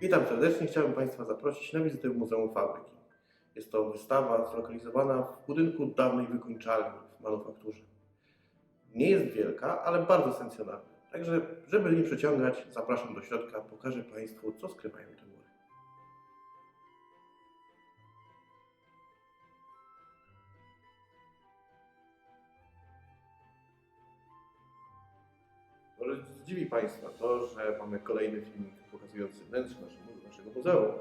Witam serdecznie. Chciałbym Państwa zaprosić na wizytę w Muzeum Fabryki. Jest to wystawa zlokalizowana w budynku dawnej wykończalni w manufakturze. Nie jest wielka, ale bardzo sensjonalna. Także, żeby nie przeciągać, zapraszam do środka, pokażę Państwu, co skrywają te mury. Zdziwi Państwa to, że mamy kolejny filmik pokazujący wnętrze naszego, muzeum.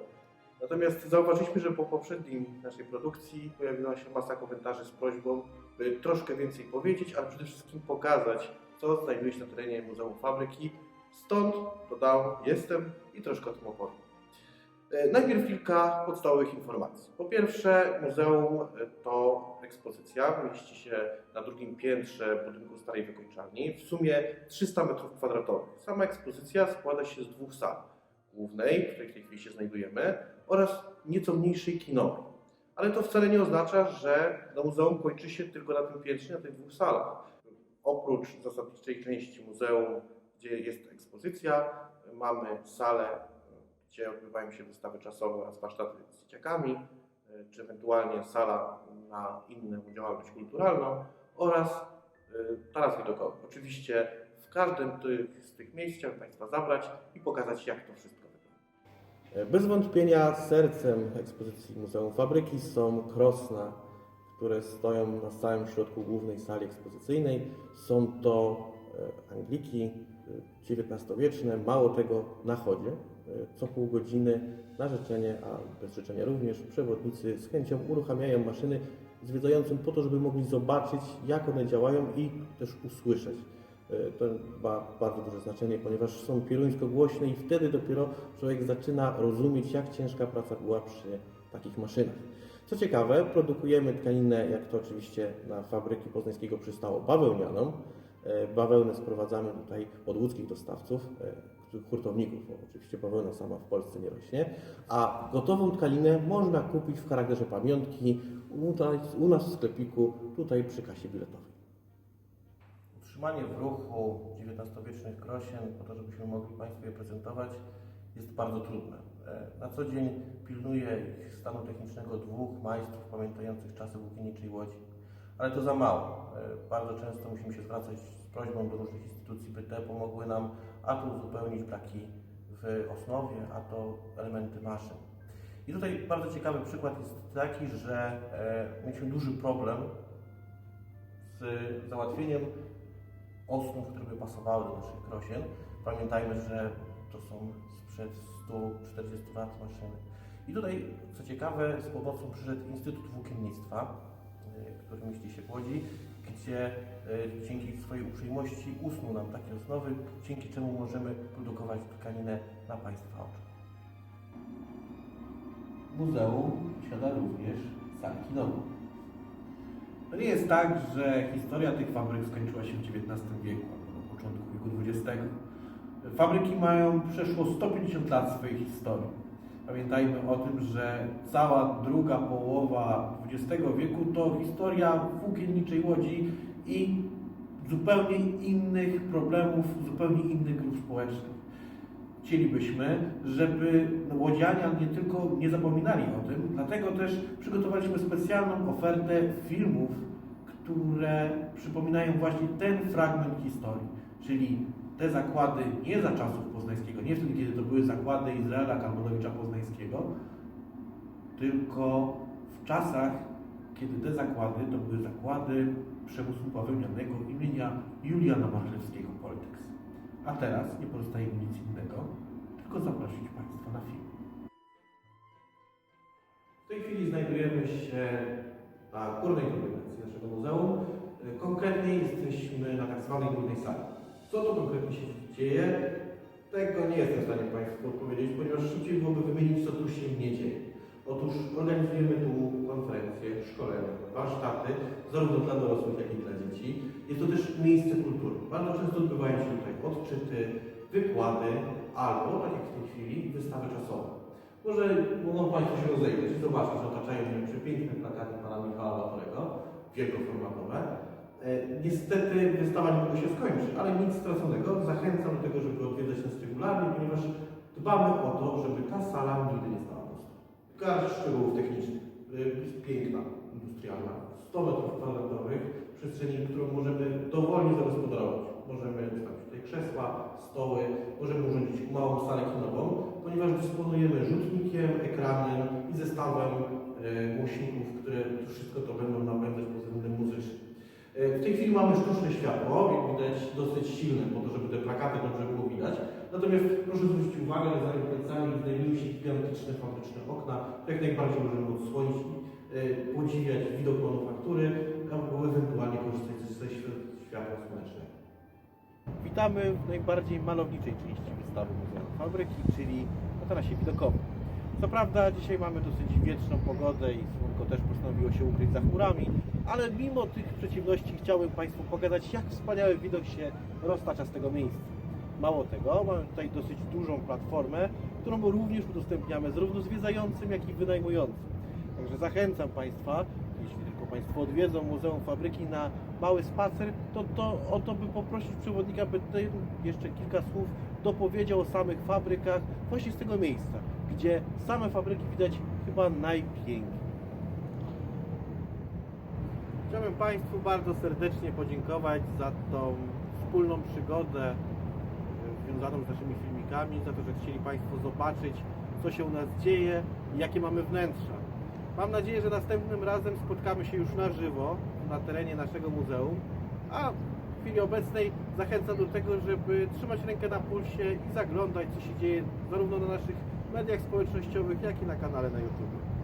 Natomiast zauważyliśmy, że po poprzednim naszej produkcji pojawiła się masa komentarzy z prośbą, by troszkę więcej powiedzieć, ale przede wszystkim pokazać, co znajduje się na terenie Muzeum Fabryki. Stąd dodał jestem i troszkę o tym opowiem. E, Najpierw kilka podstawowych informacji. Po pierwsze, muzeum e, to ekspozycja, mieści się na drugim piętrze budynku starej wykończalni, w sumie 300 m2. Sama ekspozycja składa się z dwóch sal. Głównej, w której w tej chwili się znajdujemy, oraz nieco mniejszej kinowej. Ale to wcale nie oznacza, że no, muzeum kończy się tylko na tym piętrze, na tych dwóch salach. Oprócz zasadniczej części muzeum, gdzie jest ekspozycja, mamy salę gdzie odbywają się wystawy czasowe oraz warsztaty z dzieciakami, y, czy ewentualnie sala na inną działalność kulturalną oraz y, taras widokowy. Oczywiście w każdym z tych miejsc chciałem Państwa zabrać i pokazać, jak to wszystko wygląda. Bez wątpienia sercem ekspozycji Muzeum Fabryki są krosna, które stoją na samym środku głównej sali ekspozycyjnej. Są to e, Angliki e, XIX-wieczne, mało tego na chodzie. E, Co pół godziny na życzenie, a bez życzenia również, przewodnicy z chęcią uruchamiają maszyny zwiedzającym po to, żeby mogli zobaczyć, jak one działają i też usłyszeć. E, To ma bardzo duże znaczenie, ponieważ są pieluńsko głośne i wtedy dopiero człowiek zaczyna rozumieć, jak ciężka praca była przy takich maszynach. Co ciekawe, produkujemy tkaninę, jak to oczywiście na fabryki poznańskiego przystało, bawełnianą. E, Bawełnę sprowadzamy tutaj od łódzkich dostawców, hurtowników, bo oczywiście bawełna sama w Polsce nie rośnie, a gotową tkaninę można kupić w charakterze pamiątki u nas- w sklepiku, tutaj przy kasie biletowej. Utrzymanie w ruchu XIX-wiecznych krosien, po to, żebyśmy mogli Państwu je prezentować, jest bardzo trudne. E, Na co dzień pilnuje ich stanu technicznego dwóch majstrów pamiętających czasy włókienniczej łodzi. Ale to za mało. E, Bardzo często musimy się zwracać z prośbą do różnych instytucji, by te pomogły nam a to uzupełnić braki w osnowie, a to elementy maszyn. I tutaj bardzo ciekawy przykład jest taki, że e, mieliśmy duży problem z załatwieniem osnów, które by pasowały do naszych krosien. Pamiętajmy, że to są sprzed 140 lat maszyny. I tutaj, co ciekawe, z pomocą przyszedł Instytut Włókiennictwa, y, który mieści się w Łodzi, gdzie y, dzięki swojej uprzejmości usnął nam takie osnowy, dzięki czemu możemy produkować tkaninę na Państwa oczach. Muzeum posiada również salę kinową. To nie jest tak, że historia tych fabryk skończyła się w XIX wieku albo na początku wieku XX. Fabryki mają przeszło 150 lat swojej historii. Pamiętajmy o tym, że cała druga połowa XX wieku to historia włókienniczej łodzi i zupełnie innych problemów, zupełnie innych grup społecznych. Chcielibyśmy, żeby łodzianie nie tylko nie zapominali o tym, dlatego też przygotowaliśmy specjalną ofertę filmów, które przypominają właśnie ten fragment historii, czyli te zakłady nie za czasów poznańskiego, nie wtedy, kiedy to były zakłady Izraela Kalmanowicza Poznańskiego, tylko w czasach, kiedy te zakłady to były zakłady przemysłu bawełnianego imienia Juliana Marchlewskiego Poltex. A teraz nie pozostaje mi nic innego, tylko zaprosić Państwa na film. W tej chwili znajdujemy się na górnej dominacji naszego muzeum. Konkretnie jesteśmy na tak zwanej górnej sali. Co to konkretnie się dzieje? Tego nie jestem w stanie Państwu odpowiedzieć, ponieważ szybciej byłoby wymienić, co tu się nie dzieje. Otóż organizujemy tu konferencje, szkolenia, warsztaty, zarówno dla dorosłych, jak i dla dzieci. Jest to też miejsce kultury. Bardzo często odbywają się tutaj odczyty, wykłady albo, tak jak w tej chwili, wystawy czasowe. Może mogą Państwo się rozejrzeć i zobaczyć, że otaczają mnie przepiękne plakaty pana Michała Batorego, wielkoformatowe. E, Niestety wystawa niedługo się skończy, ale nic straconego. Zachęcam do tego, żeby odwiedzać nas regularnie, ponieważ Dbamy o to, żeby ta sala nigdy nie stała pusta. Garść szczegółów technicznych. Y, Jest piękna, industrialna. 100 metrów kwadratowych przestrzeni, którą możemy dowolnie zagospodarować. Możemy ustawić tutaj krzesła, stoły, możemy urządzić małą salę kinową, ponieważ dysponujemy rzutnikiem, ekranem i zestawem e, głośników, które wszystko to będą napędzać pod względem muzycznym. E, W tej chwili mamy sztuczne światło, widać dosyć silne, po to, żeby te plakaty dobrze było widać. Natomiast proszę zwrócić uwagę, że za ich plecami znajdują się gigantyczne fabryczne okna, jak najbardziej możemy odsłonić i e, podziwiać widok manufaktury, albo ewentualnie korzystać ze światła słonecznego. Witamy w najbardziej malowniczej części wystawy Muzeum Fabryki, czyli na tarasie widokowym. Co prawda dzisiaj mamy dosyć wietrzną pogodę i słonko też postanowiło się ukryć za chmurami, ale mimo tych przeciwności chciałbym Państwu pokazać, jak wspaniały widok się roztacza z tego miejsca. Mało tego, mamy tutaj dosyć dużą platformę, którą również udostępniamy zarówno zwiedzającym, jak i wynajmującym. Także zachęcam Państwa, jeśli tylko Państwo odwiedzą Muzeum Fabryki na mały spacer, to, to o to by poprosić przewodnika, by tutaj jeszcze kilka słów dopowiedział o samych fabrykach właśnie z tego miejsca, gdzie same fabryki widać chyba najpiękniej. Chciałbym Państwu bardzo serdecznie podziękować za tą wspólną przygodę e, związaną z naszymi filmikami, za to, że chcieli Państwo zobaczyć, co się u nas dzieje i jakie mamy wnętrza. Mam nadzieję, że następnym razem spotkamy się już na żywo na terenie naszego muzeum, a w chwili obecnej zachęcam do tego, żeby trzymać rękę na pulsie i zaglądać, co się dzieje zarówno na naszych mediach społecznościowych, jak i na kanale na YouTube.